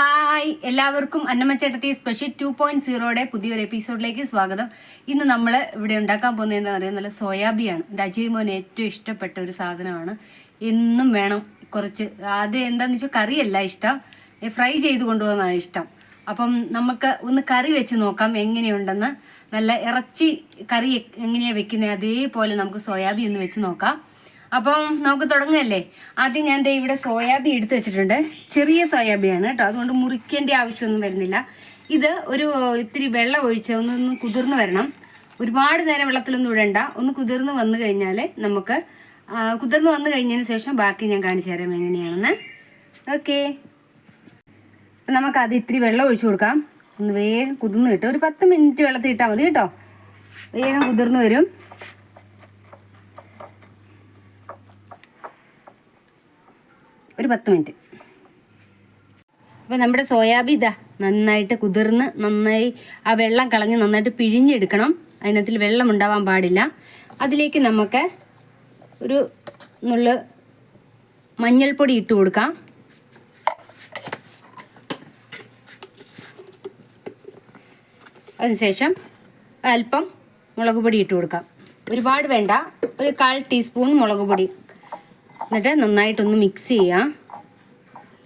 Hi എല്ലാവർക്കും അന്നമ്മച്ചേട്ടത്തി special two point സീറോയുടെ പുതിയൊരു എപ്പിസോഡിലേക്ക് സ്വാഗതം. ഇന്ന് നമ്മൾ ഇവിടെ ഉണ്ടാക്കാൻ പോകുന്നത് എന്താ പറയുക നല്ല സോയാബിയാണ്. അജയ് മോന് ഏറ്റവും ഇഷ്ടപ്പെട്ട ഒരു സാധനമാണ്. എന്നും വേണം കുറച്ച്. അത് എന്താന്ന് വെച്ചാൽ കറിയല്ല ഇഷ്ടം. ഫ്രൈ ചെയ്ത് കൊണ്ടുപോകുന്നതാണ് ഇഷ്ടം. അപ്പം നമുക്ക് ഒന്ന് കറി വെച്ച് നോക്കാം എങ്ങനെയുണ്ടെന്ന്. നല്ല ഇറച്ചി കറി എങ്ങനെയാണ് വെക്കുന്നത് അതേപോലെ നമുക്ക് സോയാബി ഒന്ന് വെച്ച് നോക്കാം. അപ്പം നമുക്ക് തുടങ്ങല്ലേ. ആദ്യം ഞാൻ ദേ ഇവിടെ സോയാബി എടുത്തു വെച്ചിട്ടുണ്ട്. ചെറിയ സോയാബിയാണ് കേട്ടോ. അതുകൊണ്ട് മുറിക്കേണ്ട ആവശ്യമൊന്നും വരുന്നില്ല. ഇത് ഒരു ഇത്തിരി വെള്ളം ഒഴിച്ച് ഒന്ന് കുതിർന്നു വരണം. ഒരുപാട് നേരം വെള്ളത്തിലൊന്നും ഇടണ്ട. ഒന്ന് കുതിർന്ന് വന്നു കഴിഞ്ഞാൽ നമുക്ക് കുതിർന്ന് വന്നു കഴിഞ്ഞതിന് ശേഷം ബാക്കി ഞാൻ കാണിച്ചു തരാം എങ്ങനെയാണെന്ന്. ഓക്കെ. നമുക്ക് അത് ഇത്തിരി വെള്ളം ഒഴിച്ചു കൊടുക്കാം. ഒന്ന് വേഗം കുതിർന്ന് കിട്ടും. ഒരു പത്ത് മിനിറ്റ് വെള്ളത്തിൽ ഇട്ടാൽ മതി കേട്ടോ. വേഗം കുതിർന്ന് വരും. ഒരു പത്ത് മിനിറ്റ്. അപ്പോൾ നമ്മുടെ സോയാബീൻ ഇതാ നന്നായിട്ട് കുതിർന്ന് നന്നായി ആ വെള്ളം കളഞ്ഞ് നന്നായിട്ട് പിഴിഞ്ഞെടുക്കണം. അതിനകത്തിൽ വെള്ളം ഉണ്ടാവാൻ പാടില്ല. അതിലേക്ക് നമുക്ക് ഒരു നുള്ള് മഞ്ഞൾപ്പൊടി ഇട്ട് കൊടുക്കാം. അതിനുശേഷം അല്പം മുളക് പൊടി ഇട്ട് കൊടുക്കാം. ഒരുപാട് വേണ്ട. ഒരു കാൽ ടീസ്പൂൺ മുളക് പൊടി. എന്നിട്ട് നന്നായിട്ടൊന്ന് മിക്സ് ചെയ്യാം.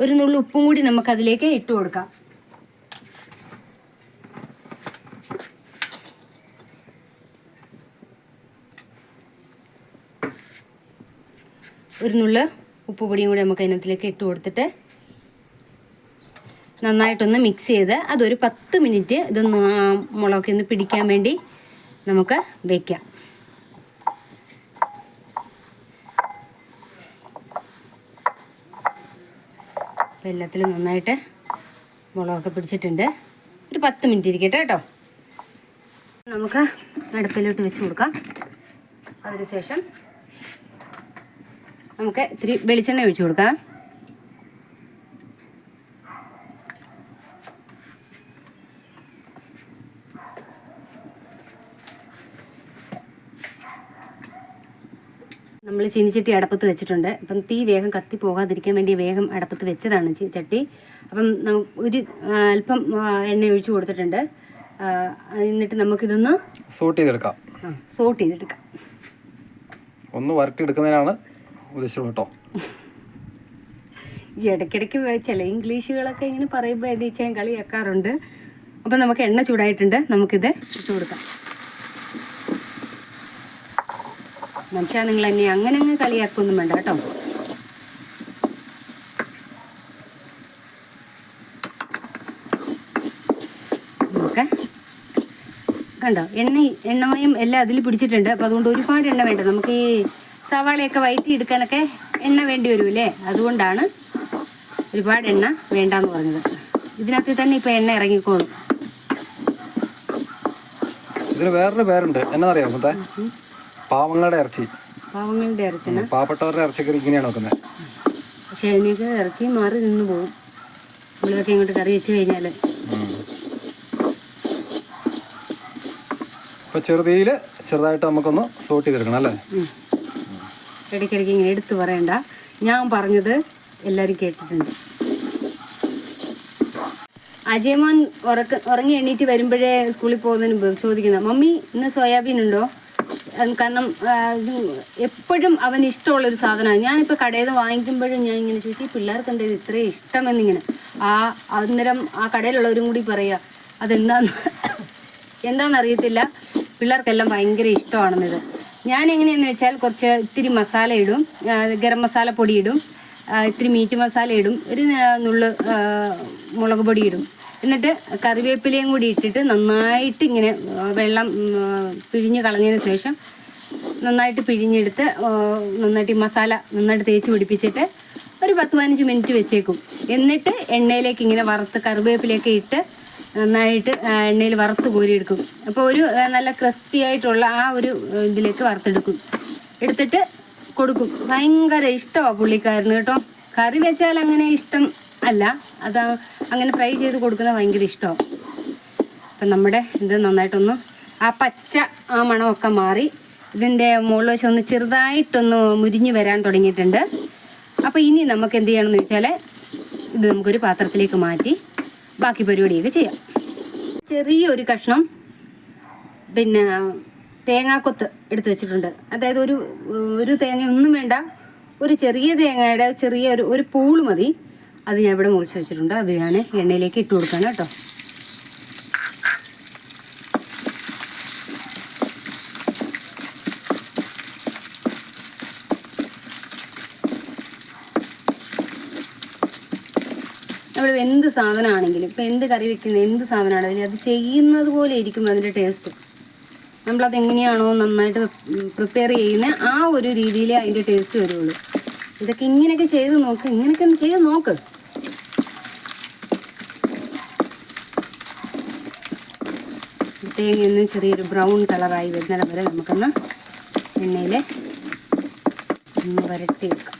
ഒരു നുള്ളു ഉപ്പും കൂടി നമുക്ക് അതിലേക്ക് ഇട്ട് കൊടുക്കാം. ഒരു നുള്ളു ഉപ്പുപൊടിയും കൂടി നമുക്ക് അതിനകത്തിലേക്ക് ഇട്ട് കൊടുത്തിട്ട് നന്നായിട്ടൊന്ന് മിക്സ് ചെയ്ത് അതൊരു പത്ത് മിനിറ്റ് ഇതൊന്ന് മുളകൊക്കെ ഒന്ന് പിടിക്കാൻ വേണ്ടി നമുക്ക് വയ്ക്കാം അപ്പോൾ എല്ലാത്തിലും നന്നായിട്ട് മുളകൊക്കെ പിടിച്ചിട്ടുണ്ട്. ഒരു പത്ത് മിനിറ്റ് ഇരിക്കട്ടെ കേട്ടോ. നമുക്ക് അടുപ്പിലോട്ട് വെച്ച് കൊടുക്കാം. അതിനുശേഷം നമുക്ക് ഇത്തിരി വെളിച്ചെണ്ണ ഒഴിച്ചു കൊടുക്കാം. നമ്മൾ ചീനിച്ചട്ടി അടപ്പത്ത് വെച്ചിട്ടുണ്ട്. അപ്പം തീ വേഗം കത്തി പോകാതിരിക്കാൻ വേണ്ടി വേഗം അടപ്പത്ത് വെച്ചതാണ് ചട്ടി. അപ്പം നമുക്ക് ഒരു അല്പം എണ്ണ ഒഴിച്ചു കൊടുത്തിട്ടുണ്ട്. എന്നിട്ട് നമുക്കിതൊന്ന് സോട്ട് ചെയ്തെടുക്കാം. സോട്ട് ചെയ്തെടുക്കാം. ഒന്ന് വർക്ക് എടുക്കുന്നതിനാണ് കേട്ടോ. ഈ ഇടയ്ക്കിടയ്ക്ക് ചില ഇംഗ്ലീഷുകളൊക്കെ ഇങ്ങനെ പറയുമ്പോൾ എന്ന് വെച്ചാൽ കളിയാക്കാറുണ്ട്. അപ്പം നമുക്ക് എണ്ണ ചൂടായിട്ടുണ്ട്. നമുക്കിത് ഇട്ട് കൊടുക്കാം. മനുഷ്യ നിങ്ങൾ എന്നെ അങ്ങനെ അങ്ങ് കളിയാക്കൊന്നും വേണ്ട കേട്ടോ. നമുക്ക് കണ്ടോ? എണ്ണ എണ്ണമയം എല്ലാം അതിൽ പിടിച്ചിട്ടുണ്ട്. അപ്പോൾ അതുകൊണ്ട് ഒരുപാട് എണ്ണ വേണ്ട. നമുക്ക് ഈ സവാളയൊക്കെ വയറ്റി എടുക്കാനൊക്കെ എണ്ണ വേണ്ടി വരുമല്ലേ അതുകൊണ്ടാണ് ഒരുപാട് എണ്ണ വേണ്ടാന്ന് പറഞ്ഞത്. ഇതിനകത്ത് തന്നെ ഇപ്പോൾ എണ്ണ ഇറങ്ങിക്കോളും. ഇതിന് വേറൊരു പേരുണ്ട്. എന്നറിയാം മുത്തേ? പാവങ്ങളുടെ ഇറച്ചി. പാവങ്ങളുടെ ഇറച്ചി പാവപ്പെട്ടവരുടെ ഇറച്ചിക്കറി ഇങ്ങനെയാണ് വെക്കുന്നത്? പക്ഷേ എനിക്ക് ഇറച്ചി മാറി നിന്ന് പോകും നമ്മളിതൊക്കെ ഇങ്ങോട്ട് കറി വെച്ച് കഴിഞ്ഞാൽ ഇപ്പൊ ചെറുതീയിൽ ചെറുതായിട്ട് നമുക്കൊന്ന് സോട്ട് ചെയ്തെടുക്കണം അല്ലേ? ഇടയ്ക്കിടയ്ക്ക് ഇങ്ങനെ എടുത്ത് പറയണ്ട. ഞാൻ പറഞ്ഞത് എല്ലാവരും കേട്ടിട്ടുണ്ട്. അജയമോൻ ഉറക്ക ഉറങ്ങി എണീറ്റ് വരുമ്പോഴേ സ്കൂളിൽ പോകുന്നതിന് ചോദിക്കുന്ന മമ്മി ഇന്ന് സോയാബീൻ ഉണ്ടോ? കാരണം എപ്പോഴും അവന് ഇഷ്ടമുള്ളൊരു സാധനമാണ്. ഞാനിപ്പോൾ കടയിൽ നിന്ന് വാങ്ങിക്കുമ്പോഴും ഞാൻ ഇങ്ങനെ ചോദിച്ചു പിള്ളേർക്ക് എന്താ ഇത് ഇത്രയും ഇഷ്ടമെന്നിങ്ങനെ? ആ അന്നേരം ആ കടയിലുള്ളവരും കൂടി പറയുക അതെന്താന്ന്? എന്താണെന്ന് അറിയത്തില്ല പിള്ളേർക്കെല്ലാം ഭയങ്കര ഇഷ്ടമാണെന്നിത്. ഞാൻ എങ്ങനെയാണെന്ന് വെച്ചാൽ കുറച്ച് ഇത്തിരി മസാല ഇടും ഗരം മസാല പൊടി ഇടും ഇത്തിരി മീറ്റ് മസാല ഇടും ഒരു നുള്ള് മുളക് പൊടി ഇടും. എന്നിട്ട് കറിവേപ്പിലയും കൂടി ഇട്ടിട്ട് നന്നായിട്ട് ഇങ്ങനെ വെള്ളം പിഴിഞ്ഞ് കളഞ്ഞതിന് ശേഷം നന്നായിട്ട് പിഴിഞ്ഞെടുത്ത് നന്നായിട്ട് മസാല നന്നായിട്ട് തേച്ച് പിടിപ്പിച്ചിട്ട് ഒരു പത്ത് പതിനഞ്ച് മിനിറ്റ് വെച്ചേക്കും. എന്നിട്ട് എണ്ണയിലേക്ക് ഇങ്ങനെ വറുത്ത് കറിവേപ്പിലയൊക്കെ ഇട്ട് നന്നായിട്ട് എണ്ണയിൽ വറുത്ത് കോരിയെടുക്കും. അപ്പോൾ ഒരു നല്ല ക്രിസ്പി ആയിട്ടുള്ള ആ ഒരു ഇതിലേക്ക് വറുത്തെടുക്കും. എടുത്തിട്ട് കൊടുക്കും. ഭയങ്കര ഇഷ്ടമാണ് പുള്ളിക്കാരന് കേട്ടോ. കറി വെച്ചാൽ അങ്ങനെ ഇഷ്ടം അല്ല അത് അങ്ങനെ ഫ്രൈ ചെയ്ത് കൊടുക്കുന്നത് ഭയങ്കര ഇഷ്ടമാണ് അപ്പം നമ്മുടെ ഇത് നന്നായിട്ടൊന്ന് ആ പച്ച ആ മണമൊക്കെ മാറി ഇതിന്റെ മുകളിൽ വെച്ച് ഒന്ന് ചെറുതായിട്ടൊന്ന് മുരിഞ്ഞ് വരാൻ തുടങ്ങിയിട്ടുണ്ട്. അപ്പോൾ ഇനി നമുക്ക് എന്ത് ചെയ്യണമെന്ന് വെച്ചാൽ ഇത് നമുക്കൊരു പാത്രത്തിലേക്ക് മാറ്റി ബാക്കി പരിപാടിയൊക്കെ ചെയ്യാം. ചെറിയൊരു കഷ്ണം പിന്നെ തേങ്ങാക്കൊത്ത് എടുത്തു വെച്ചിട്ടുണ്ട്. അതായത് ഒരു ഒരു തേങ്ങ ഒന്നും വേണ്ട ഒരു ചെറിയ തേങ്ങയുടെ ചെറിയ ഒരു ഒരു പൂൾ മതി. അത് ഞാൻ ഇവിടെ മുറിച്ച് വെച്ചിട്ടുണ്ട്. അത് ഞാൻ എണ്ണയിലേക്ക് ഇട്ട് കൊടുക്കണം കേട്ടോ. നമ്മൾ എന്ത് സാധനമാണെങ്കിലും ഇപ്പം എന്ത് കറി വെക്കുന്ന എന്ത് സാധനമാണെങ്കിലും അത് ചെയ്യുന്നത് പോലെ ഇരിക്കും അതിന്റെ ടേസ്റ്റ് നമ്മളത് എങ്ങനെയാണോ നന്നായിട്ട് പ്രിപ്പയർ ചെയ്യുന്ന ആ ഒരു രീതിയിലേ അതിന്റെ ടേസ്റ്റ് വരുള്ളൂ. ഇതൊക്കെ ഇങ്ങനെയൊക്കെ ചെയ്ത് നോക്ക് ഇങ്ങനെയൊക്കെ ഒന്ന് ചെയ്ത് നോക്ക്. തേങ്ങ ഒന്ന് ചെറിയൊരു ബ്രൗൺ കളറായി വരുന്നത് വരെ നമുക്കൊന്ന് എണ്ണയിൽ ഒന്ന് വരട്ടി വെക്കാം.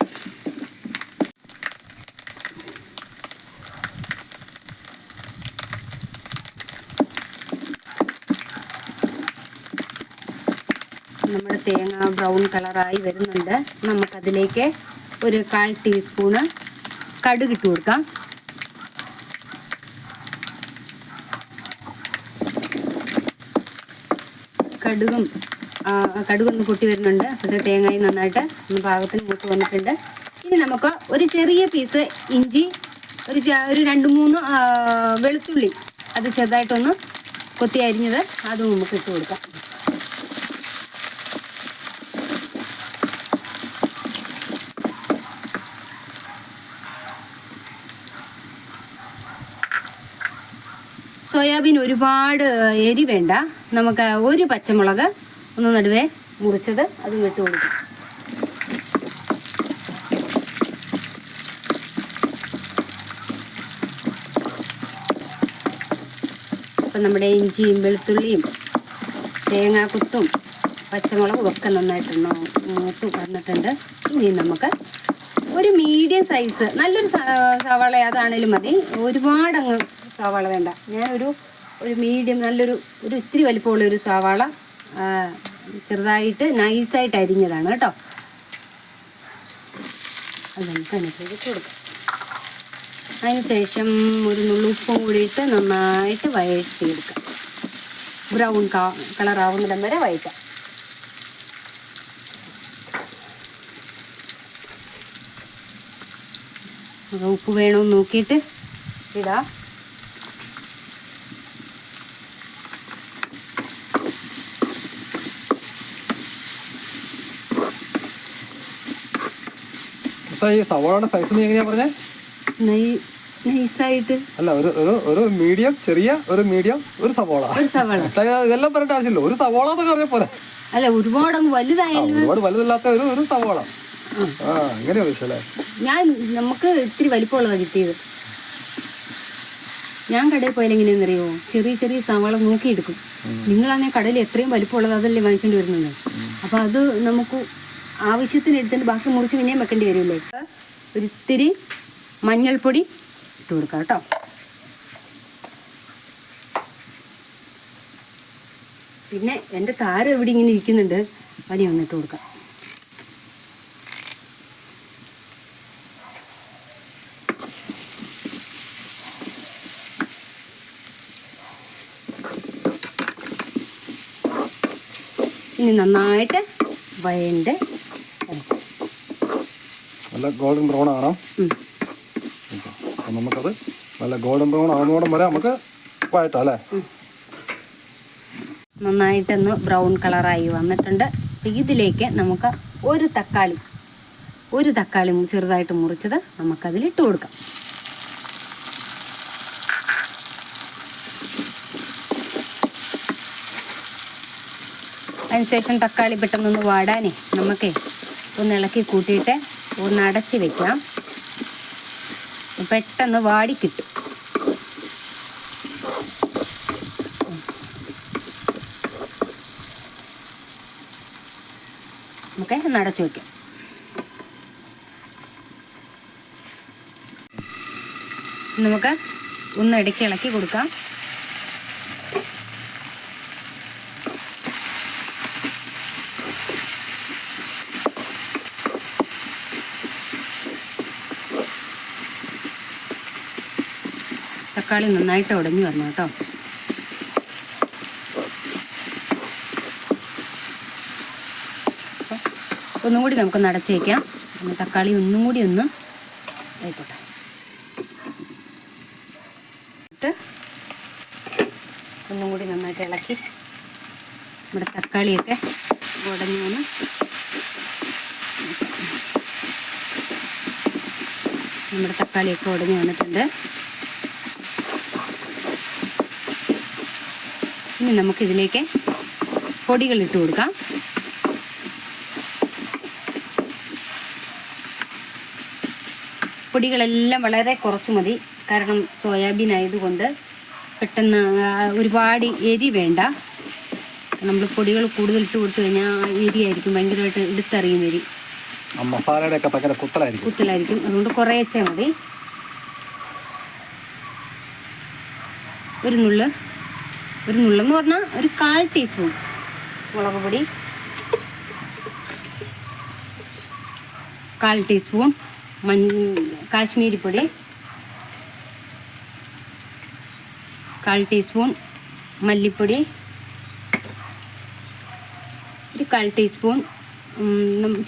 നമ്മുടെ തേങ്ങ ബ്രൗൺ കളറായി വരുന്നുണ്ട്. നമുക്കതിലേക്ക് ഒരു കാൽ ടീസ്പൂണ് കടുകിട്ട് കൊടുക്കാം. കടുകും കടുകൊന്ന് പൊട്ടി വരുന്നുണ്ട്. അത് തേങ്ങയും നന്നായിട്ട് ഒന്ന് പാകത്തിന് മൂത്ത് വന്നിട്ടുണ്ട്. ഇനി നമുക്ക് ഒരു ചെറിയ പീസ് ഇഞ്ചി ഒരു ഒരു രണ്ട് മൂന്ന് വെളുത്തുള്ളി അത് ചെറുതായിട്ടൊന്ന് കൊത്തി അരിഞ്ഞത് അതും നമുക്ക് ഇട്ട് കൊടുക്കാം. സോയാബീൻ ഒരുപാട് എരി വേണ്ട. നമുക്ക് ഒരു പച്ചമുളക് ഒന്ന് നടുവേ മുറിച്ചത് അതും ഇട്ട് കൊടുക്കും. അപ്പം നമ്മുടെ ഇഞ്ചിയും വെളുത്തുള്ളിയും തേങ്ങാക്കുത്തും പച്ചമുളകും ഒക്കെ നന്നായിട്ടുണ്ടോ മൂത്ത് വന്നിട്ടുണ്ട്. ഇനി നമുക്ക് ഒരു മീഡിയം സൈസ് നല്ലൊരു സവാള അതാണേലും മതി. ഒരുപാടങ്ങ് സവാള വേണ്ട. ഞാനൊരു ഒരു മീഡിയം നല്ലൊരു ഒരു ഇത്തിരി വലിപ്പമുള്ള ഒരു സവാള ചെറുതായിട്ട് നൈസായിട്ട് അരിഞ്ഞതാണ് കേട്ടോ. അത് നമുക്ക് അതിനകത്തേക്ക് കൊടുക്കാം. അതിനുശേഷം ഒരു നുള്ളുപ്പും കൂടിയിട്ട് നന്നായിട്ട് വഴറ്റിയെടുക്കാം ബ്രൗൺ കളറാവുന്നിടം വരെ വഴറ്റാം അത് ഉപ്പ് വേണമെന്ന് നോക്കിയിട്ട് ഇടാം. ഈ സവാളയുടെ സൈസ് നീ എങ്ങനെയാ പറഞ്ഞേ? നൈസായിട്ട് അല്ല ഒരു ഒരു ഒരു മീഡിയം ചെറിയ ഒരു മീഡിയം ഒരു സവാള. ഒരു സവാള. അതായത് ഇതെല്ലാം പറഞ്ഞിട്ട് ആവശ്യമില്ല. ഒരു സവാള എന്നൊക്കെ പറഞ്ഞ പോലെ അല്ല വലുതായാലും ഒരുപാട് വലുതല്ലാത്ത ഒരു ഒരു സവാള. ആ. അങ്ങനെയാ ഞാൻ നമുക്ക് ഇത്തിരി വലിപ്പമുള്ളതാണ് കിട്ടിയത്. ഞാൻ കടയിൽ പോയാൽ എങ്ങനെയാണെന്നറിയോ ചെറിയ ചെറിയ സവാള നോക്കിയെടുക്കും. നിങ്ങളാണെങ്കിൽ കടയിൽ എത്രയും വലിപ്പമുള്ളത് അതല്ലേ വാങ്ങിക്കേണ്ടി വരുന്നത്. അപ്പൊ അത് നമുക്ക് ആവശ്യത്തിന് എടുത്തിട്ട് ബാക്കി മുറിച്ച് പിന്നെയും വെക്കേണ്ടി വരില്ലേ ഒരു ഇത്തിരി മഞ്ഞൾപ്പൊടി ഇട്ട് കൊടുക്കാം കേട്ടോ. പിന്നെ എന്റെ താരം എവിടെ ഇങ്ങനെ ഇരിക്കുന്നുണ്ട്. അതി ഒന്ന് ഇട്ട് കൊടുക്കാം. ഇനി നന്നായിട്ട് വയണ്ട് നല്ല ഗോൾഡൻ ബ്രൗൺ ആണോ. അപ്പം നമുക്കത് നല്ല ഗോൾഡൻ ബ്രൗൺ ആവുന്നോടം വരെ നമുക്ക് വഴറ്റാം അല്ലേ? നന്നായിട്ടൊന്ന് ബ്രൗൺ കളറായി വന്നിട്ടുണ്ട്. അപ്പൊ ഇതിലേക്ക് നമുക്ക് ഒരു തക്കാളി ഒരു തക്കാളി ചെറുതായിട്ട് മുറിച്ചത് നമുക്കതിൽ ഇട്ട് കൊടുക്കാം. അതിനുശേഷം തക്കാളി പെട്ടെന്നൊന്ന് വാടാനേ നമുക്ക് ഒന്ന് ഇളക്കി കൂട്ടിയിട്ട് ഒന്ന് അടച്ച് വെക്കാം. പെട്ടെന്ന് വാടി കിട്ടും. നമുക്ക് ഒന്ന് അടച്ചു വെക്കാം. നമുക്ക് ഒന്ന് ഇടയ്ക്ക് ഇളക്കി കൊടുക്കാം. തക്കാളി നന്നായിട്ട് ഉടഞ്ഞു വരണം കേട്ടോ. ഒന്നും കൂടി നമുക്ക് നടച്ചു വയ്ക്കാം തക്കാളി ഒന്നും കൂടി ഒന്ന് ആയിക്കോട്ടെ. ഒന്നും കൂടി നന്നായിട്ട് ഇളക്കി നമ്മുടെ തക്കാളിയൊക്കെ ഉടഞ്ഞു വന്ന് നമ്മുടെ തക്കാളിയൊക്കെ ഉടഞ്ഞു വന്നിട്ടുണ്ട്. ഇനി നമുക്കിതിലേക്ക് പൊടികൾ ഇട്ട് കൊടുക്കാം. പൊടികളെല്ലാം വളരെ കുറച്ച് മതി. കാരണം സോയാബീൻ ആയതുകൊണ്ട് പെട്ടെന്ന് ഒരുപാട് എരി വേണ്ട. നമ്മൾ പൊടികൾ കൂടുതൽ ഇട്ട് കൊടുത്തു കഴിഞ്ഞാൽ ആ എരിയായിരിക്കും ഭയങ്കരമായിട്ട് എടുത്തറിയും എരി. ആ മസാലയുടെ ഒക്കെ ഭയങ്കര കുത്തലായിരിക്കും. കുത്തലായിരിക്കും. അതുകൊണ്ട് കുറേച്ചേ മതി. ഒരു നുള്ള് ഒരു നുള്ളെന്ന് പറഞ്ഞാൽ ഒരു കാൽ ടീസ്പൂൺ മുളക് പൊടി. കാൽ ടീസ്പൂൺ മഞ്ഞ കാശ്മീരി പൊടി. കാൽ ടീസ്പൂൺ മല്ലിപ്പൊടി. ഒരു കാൽ ടീസ്പൂൺ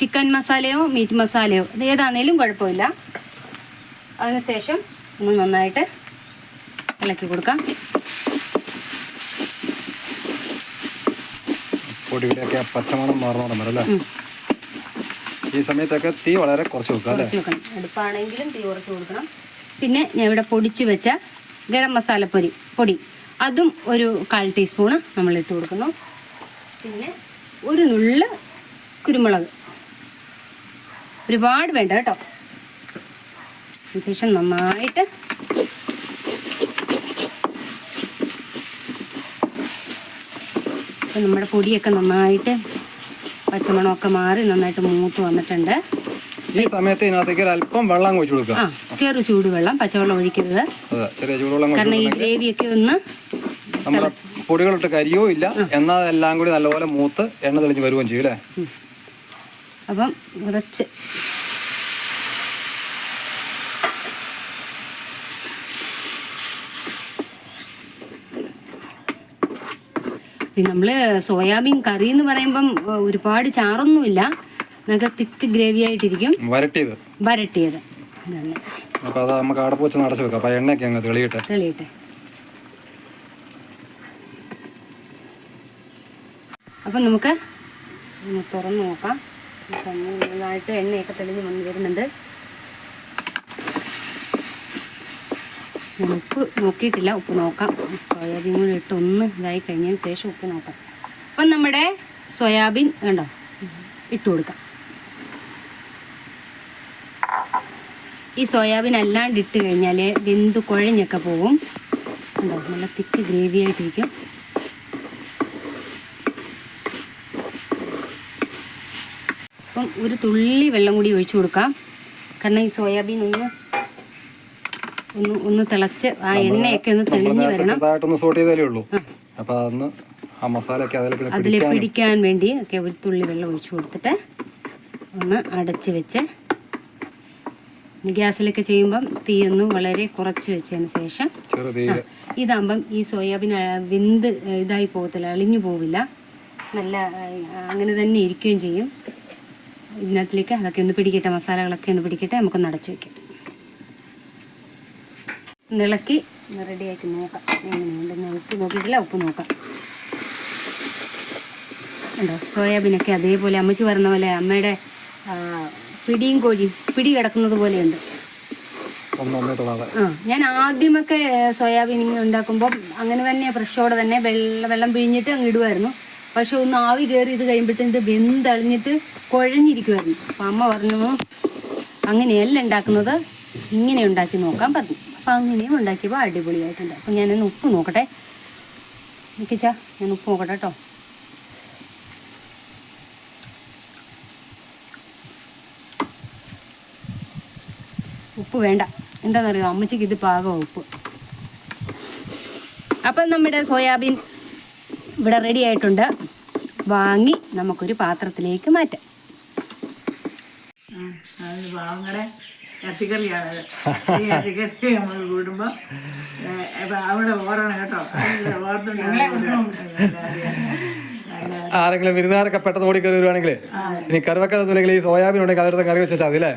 ചിക്കൻ മസാലയോ മീറ്റ് മസാലയോ ഇത് ഏതാണേലും കുഴപ്പമില്ല. അതിനുശേഷം ഒന്ന് നന്നായിട്ട് ഇളക്കി കൊടുക്കാം. പൊടിയുടെയൊക്കെ ആ പച്ചമണം മാറണം വരെ അല്ലേ? ഈ സമയത്തൊക്കെ തീ വളരെ കുറച്ച് വെക്കുക അല്ലേ? അടുപ്പാണെങ്കിലും തീ കുറച്ച് കൊടുക്കണം. പിന്നെ ഞാൻ ഇവിടെ പൊടിച്ചു വെച്ച ഗരം മസാലപ്പൊടി പൊടി. അതും ഒരു കാൽ ടീസ്പൂണ് നമ്മൾ ഇട്ട് കൊടുക്കുന്നു. പിന്നെ ഒരു നുള്ള് കുരുമുളക്. ഒരുപാട് വേണ്ട കേട്ടോ. അതിനുശേഷം നന്നായിട്ട് ഇപ്പം നമ്മുടെ പൊടിയൊക്കെ നന്നായിട്ട് പച്ചമണമൊക്കെ മാറി നന്നായിട്ട് മൂത്ത് വന്നിട്ടുണ്ട്. ഈ സമയത്ത് ഇതിനകത്തേക്ക് അല്പം വെള്ളം ഒഴിച്ചു കൊടുക്കുക. ആ ചെറു ചൂടുവെള്ളം പച്ചവെള്ളം ഒഴിക്കരുത്. ചെറിയ ചൂടുവെള്ളം കാരണം ഈ ഗ്രേവിയൊക്കെ ഒന്ന് നമ്മുടെ പൊടികളിട്ട് കരിയോ ഇല്ല. എന്നാൽ എല്ലാം കൂടി നല്ലപോലെ മൂത്ത് എണ്ണ തെളിഞ്ഞ് വരുകയും ചെയ്യും അല്ലേ? അപ്പം കുറച്ച് നമ്മൾ സോയാബീൻ കറി എന്ന് പറയുമ്പം ഒരുപാട് ചാറൊന്നുമില്ല. നമുക്ക് തിക്ക് ഗ്രേവി ആയിട്ടിരിക്കും. വരട്ടിയത്. വരട്ടിയത്. അപ്പോൾ അത് നമുക്ക് അവിടെ വെച്ച് നടച്ചു വെക്കാം. അപ്പോൾ എണ്ണയൊക്കെ അങ്ങ് തെളിയട്ടെ. തെളിയട്ടെ. അപ്പം നമുക്ക് തുറന്ന് നോക്കാം. നന്നായിട്ട് എണ്ണയൊക്കെ തെളിഞ്ഞ് വന്ന് വരുന്നുണ്ട്. ഉപ്പ് നോക്കിയിട്ടില്ല. ഉപ്പ് നോക്കാം. സോയാബീൻ കൂടി ഇട്ട് ഒന്ന് ഇതായി കഴിഞ്ഞതിന് ശേഷം ഉപ്പ് നോക്കാം. അപ്പം നമ്മുടെ സോയാബീൻ കണ്ടോ? ഇട്ട് കൊടുക്കാം. ഈ സോയാബീൻ അല്ലാണ്ട് ഇട്ട് കഴിഞ്ഞാൽ വെന്ത് കുഴഞ്ഞൊക്കെ പോകും കണ്ടോ? നല്ല തിക്ക് ഗ്രേവി ആയിട്ടിരിക്കും. അപ്പം ഒരു തുള്ളി വെള്ളം കൂടി ഒഴിച്ചു കൊടുക്കാം. കാരണം ഈ സോയാബീൻ ഒന്ന് ഒന്ന് ഒന്ന് തിളച്ച് ആ എണ്ണയൊക്കെ ഒന്ന് തെളിഞ്ഞു വരണം. ചെറുതായിട്ടൊന്ന് സോട്ട് ചെയ്താലേ ഉള്ളൂ. അപ്പോൾ അതൊന്ന് ആ ഒക്കെ അതിലേക്ക് അതിൽ പിടിക്കാൻ വേണ്ടി ഒക്കെ ഒരു തുള്ളി വെള്ളം ഒഴിച്ചു കൊടുത്തിട്ട് ഒന്ന് അടച്ച് വെച്ച് ഗ്യാസിലൊക്കെ ചെയ്യുമ്പം തീയൊന്ന് വളരെ കുറച്ച് വെച്ചതിന് ശേഷം ഇതാകുമ്പം ഈ സോയാബീൻ വെന്ത് ഇതായി പോകത്തില്ല അളിഞ്ഞു പോവില്ല. നല്ല അങ്ങനെ തന്നെ ഇരിക്കുകയും ചെയ്യും. ഇതിനകത്തിലേക്ക് അതൊക്കെ ഒന്ന് പിടിക്കട്ടെ മസാലകളൊക്കെ ഒന്ന് പിടിക്കട്ടെ നമുക്കൊന്ന് അടച്ചു വയ്ക്കാം നിളക്കി റെഡിയാക്കി നോക്കാം. എങ്ങനെയുണ്ട് ഉപ്പ് നോക്കിയിട്ടില്ല ഉപ്പ് നോക്കാം. ഉണ്ടോ സോയാബീനൊക്കെ അതേപോലെ അമ്മച്ചി പറഞ്ഞ പോലെ അമ്മയുടെ പിടിയും കോഴിയും പിടി കിടക്കുന്നത് പോലെയുണ്ട്. ആ ഞാൻ ആദ്യമൊക്കെ സോയാബീൻ ഇങ്ങനെ ഉണ്ടാക്കുമ്പോൾ അങ്ങനെ തന്നെ ഫ്രഷോടെ തന്നെ വെള്ളം വെള്ളം പിഴിഞ്ഞിട്ട് അങ്ങ് ഇടുമായിരുന്നു പക്ഷെ ഒന്ന് ആവി കയറി ഇത് കഴിയുമ്പോഴത്തേന് ഇത് വെന്തളിഞ്ഞിട്ട് കുഴഞ്ഞിരിക്കുമായിരുന്നു അപ്പം അമ്മ പറഞ്ഞു അങ്ങനെയല്ല ഉണ്ടാക്കുന്നത്. ഇങ്ങനെ ഉണ്ടാക്കി നോക്കാൻ പറഞ്ഞു. അപ്പം അങ്ങനെയും ഉണ്ടാക്കിയപ്പോൾ അടിപൊളിയായിട്ടുണ്ട്. അപ്പം ഞാനൊന്ന് ഉപ്പ് നോക്കട്ടെ. നിൽക്കിച്ചാ ഞാൻ ഉപ്പ് നോക്കട്ടെ കേട്ടോ. ഉപ്പ് വേണ്ട. എന്താണെന്നറിയോ അമ്മച്ചിക്ക് ഇത് പാകമാണ് ഉപ്പ്. അപ്പം നമ്മുടെ സോയാബീൻ ഇവിടെ റെഡി ആയിട്ടുണ്ട്. വാങ്ങി നമുക്കൊരു പാത്രത്തിലേക്ക് മാറ്റാം. ഇറച്ചിക്കറിയാണത് ഈ ഇറച്ചിക്കറി നമ്മൾ കൂടുമ്പോൾ അവിടെ ഓരണം കേട്ടോ. ആരെങ്കിലും വിരുന്നുകാരൊക്കെ പെട്ടെന്ന് ഓടി കയറി വരുവാണെങ്കിൽ ഇനി കറിവെക്കാന്നില്ലെങ്കിൽ ഈ സോയാബീൻ ഉണ്ടെങ്കിൽ അവരുടെ കറി വെച്ചാൽ മതി അല്ലേ?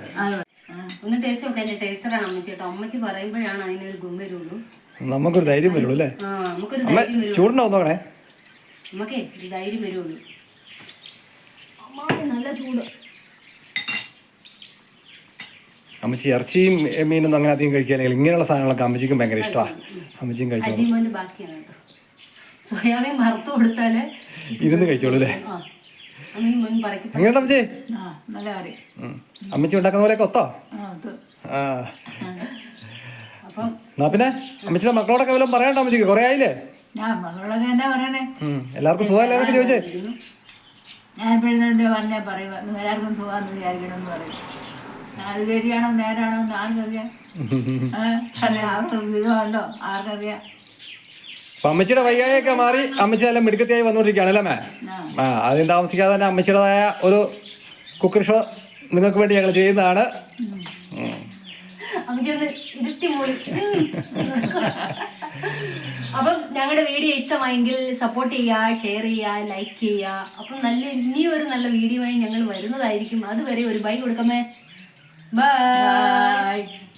ഒന്ന് ടേസ്റ്റ് നോക്കാം എന്റെ ടേസ്റ്ററാണ് അമ്മച്ചി കേട്ടോ. അമ്മച്ചി പറയുമ്പോഴാണ് അതിനൊരു ഗും വരുള്ളൂ. നമുക്കൊരു ധൈര്യം വരുള്ളൂ അല്ലേ? അമ്മ ചൂടുണ്ടോ നോക്കണേ നമുക്കേ ധൈര്യം വരുള്ളൂ. നല്ല ചൂട്. അമ്മച്ചി ഇറച്ചിയും മീനൊന്നും അങ്ങനെ അധികം കഴിക്കുകയില്ലെങ്കിൽ ഇങ്ങനെയുള്ള സാധനങ്ങളൊക്കെ അമ്മച്ചിക്കും ഭയങ്കര ഇഷ്ടമാണ് അമ്മച്ചിയും കഴിച്ചോളൂ. അജീമോന്റെ ബാക്കിയാണ് കേട്ടോ. സോയാബീൻ വറുത്ത് കൊടുത്താൽ ഇരുന്ന് കഴിച്ചോളൂ അല്ലേ ആ. അമ്മ ഈ മുൻ പറക്കി എങ്ങനെയുണ്ട് അമ്മച്ചി? ആ നല്ല കറി. ഉം. അമ്മച്ചി ഉണ്ടാക്കുന്ന പോലെ കൊത്തോ ആ അത് ആ. അപ്പം എന്നാ പിന്നെ അമ്മച്ചിയുടെ മക്കളോടൊക്കെ വല്ലതും പറയണ്ട അമ്മച്ചിക്ക്? കൊറേ ആയില്ലേ? ഞാൻ മകളൊക്കെ എന്നാ പറയണേ? ഉം. എല്ലാവർക്കും സുഖമല്ലേ എന്നൊക്കെ ചോദിച്ചേ? ഞാൻ പറഞ്ഞാൽ പറയുക. എല്ലാവർക്കും സുഖമെന്ന് വിചാരിക്കണമെന്ന് പറയും. അത് ശരിയാണോ നേരാണോ? എന്ന് ആർക്കറിയാം ആർക്കറിയാം അപ്പൊ അമ്മച്ചിയുടെ വയ്യായൊക്കെ മാറി അമ്മച്ചി നല്ല മിടുക്കത്തിയായി വന്നുകൊണ്ടിരിക്കുകയാണ് അല്ലേ മേ? ആ. അതിന് താമസിക്കാതെ തന്നെ അമ്മച്ചിയുടേതായ ഒരു കുക്കറി ഷോ നിങ്ങൾക്ക് വേണ്ടി ഞങ്ങൾ ചെയ്യുന്നതാണ്. അപ്പം ഞങ്ങളുടെ വീഡിയോ ഇഷ്ടമായെങ്കിൽ സപ്പോർട്ട് ചെയ്യുക ഷെയർ ചെയ്യുക ലൈക്ക് ചെയ്യുക. അപ്പം നല്ല ഇനിയും ഒരു നല്ല വീഡിയോ ആയി ഞങ്ങൾ വരുന്നതായിരിക്കും. അതുവരെ ഒരു ബൈ കൊടുക്കമേ. By Bye.